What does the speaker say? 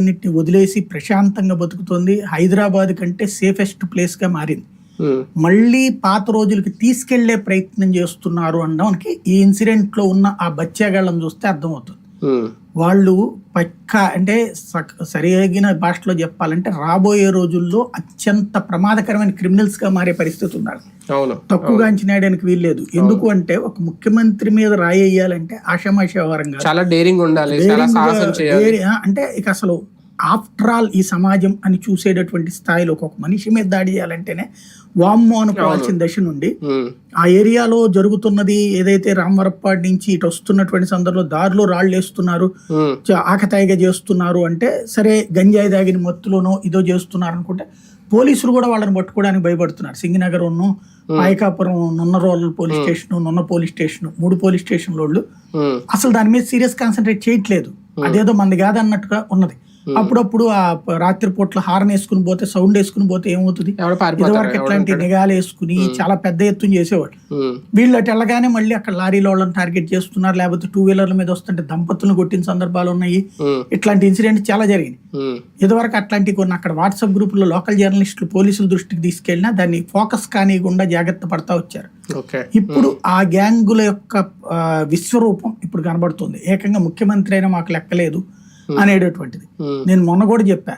అన్నిటిని వదిలేసి ప్రశాంతంగా బతుకుతోంది. హైదరాబాద్ కంటే సేఫెస్ట్ ప్లేస్గా మారింది. మళ్ళీ పాత రోజులకి తీసుకెళ్ళే ప్రయత్నం చేస్తున్నారు అనడానికి ఈ ఇన్సిడెంట్లో ఉన్న ఆ బచ్చాగాళ్ళని చూస్తే అర్థమవుతుంది. వాళ్ళు పక్కా అంటే సరిగిన భాషలో చెప్పాలంటే రాబోయే రోజుల్లో అత్యంత ప్రమాదకరమైన క్రిమినల్స్గా మారే పరిస్థితి ఉన్నారు. తక్కువగా అంచనాయడానికి వీల్లేదు. ఎందుకు అంటే ఒక ముఖ్యమంత్రి మీద రాయేయాలంటే ఆషామాషి వ్యవహారం కాదు. చాలా డేరింగ్ ఉండాలి. అంటే ఇక అసలు ఆఫ్టర్ ఆల్ ఈ సమాజం అని చూసేటటువంటి స్థాయిలో ఒక మనిషి మీద దాడి చేయాలంటేనే వామ్మో అనుకోవాల్సిన దశ నుండి ఆ ఏరియాలో జరుగుతున్నది ఏదైతే రామవరప్పాడి నుంచి ఇటు వస్తున్నటువంటి సందర్భంలో దారిలో రాళ్ళు వేస్తున్నారు ఆకతాయిగా చేస్తున్నారు అంటే సరే గంజాయి దాగిన మత్తులోనో ఇదో చేస్తున్నారు అనుకుంటే పోలీసులు కూడా వాళ్ళని పట్టుకోవడానికి భయపడుతున్నారు. సింగనగర్ ఉన్న Payakapuram Nunna rural police station Nunna police station మూడు పోలీస్ స్టేషన్ వాళ్ళు అసలు దాని మీద సీరియస్ కాన్సన్ట్రేట్ చేయట్లేదు. అదేదో మంది కాదన్నట్టుగా ఉన్నది. అప్పుడప్పుడు ఆ ప- రాత్రిపూట్ల హార్న్ వేసుకుని పోతే సౌండ్ వేసుకుని పోతే ఏమవుతుంది? ఇదివరకు ఇట్లాంటి నిఘాలు వేసుకుని చాలా పెద్ద ఎత్తున చేసేవాడు. వీళ్ళు అటు వెళ్ళగానే మళ్ళీ అక్కడ లారీలో వాళ్ళని టార్గెట్ చేస్తున్నారు లేకపోతే టూ వీలర్ల మీద వస్తుంటే దంపతులను కొట్టిన సందర్భాలు ఉన్నాయి. ఇట్లాంటి ఇన్సిడెంట్ చాలా జరిగింది. ఇదివరకు అట్లాంటి కొన్ని అక్కడ వాట్సాప్ గ్రూపుల్లో లోకల్ జర్నలిస్టులు పోలీసుల దృష్టికి తీసుకెళ్ళినా దాన్ని ఫోకస్ కానియకుండా జాగ్రత్త పడతా వచ్చారు. ఇప్పుడు ఆ గ్యాంగుల యొక్క విశ్వరూపం ఇప్పుడు కనబడుతుంది. ఏకంగా ముఖ్యమంత్రి అయినా మాకు లెక్కలేదు. అనేటటువంటిది. నేను మొన్న కూడా చెప్పా